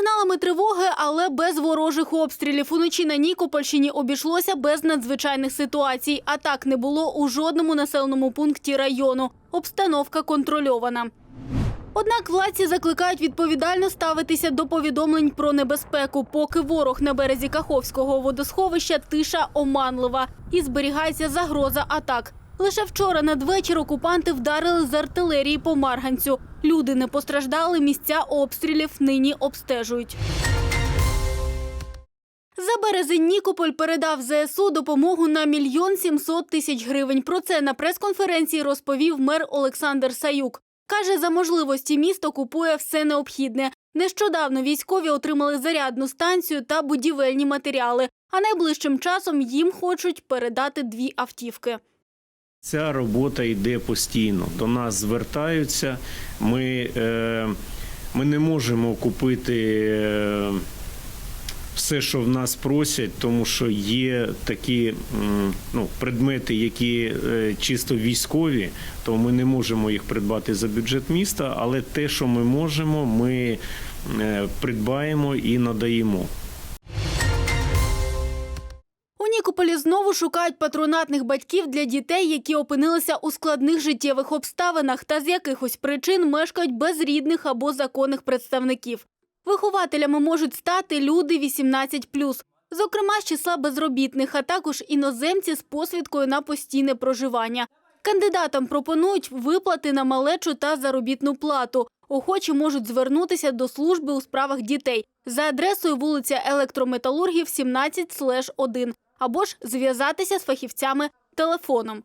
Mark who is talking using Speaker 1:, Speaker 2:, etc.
Speaker 1: Сигналами тривоги, але без ворожих обстрілів. Уночі на Нікопольщині обійшлося без надзвичайних ситуацій. Атак не було у жодному населеному пункті району. Обстановка контрольована. Однак владці закликають відповідально ставитися до повідомлень про небезпеку, поки ворог на березі Каховського водосховища тиша оманлива і зберігається загроза атак. Лише вчора надвечір окупанти вдарили з артилерії по Марганцю. Люди не постраждали, місця обстрілів нині обстежують. За березень Нікополь передав ЗСУ допомогу на мільйон сімсот тисяч гривень. Про це на прес-конференції розповів мер Олександр Саюк. Каже, за можливості місто купує все необхідне. Нещодавно військові отримали зарядну станцію та будівельні матеріали. А найближчим часом їм хочуть передати дві автівки.
Speaker 2: Ця робота йде постійно. До нас звертаються. Ми, е, ми не можемо купити е, все, що в нас просять, тому що є такі ну, предмети, які е, чисто військові, то ми не можемо їх придбати за бюджет міста, але те, що ми можемо, ми придбаємо і надаємо.
Speaker 1: Нікополі знову шукають патронатних батьків для дітей, які опинилися у складних життєвих обставинах та з якихось причин мешкають без рідних або законних представників. Вихователями можуть стати люди 18+, зокрема з числа безробітних, а також іноземці з посвідкою на постійне проживання. Кандидатам пропонують виплати на малечу та заробітну плату. Охочі можуть звернутися до служби у справах дітей за адресою вулиця Електрометалургів 17 1 або ж зв'язатися з фахівцями телефоном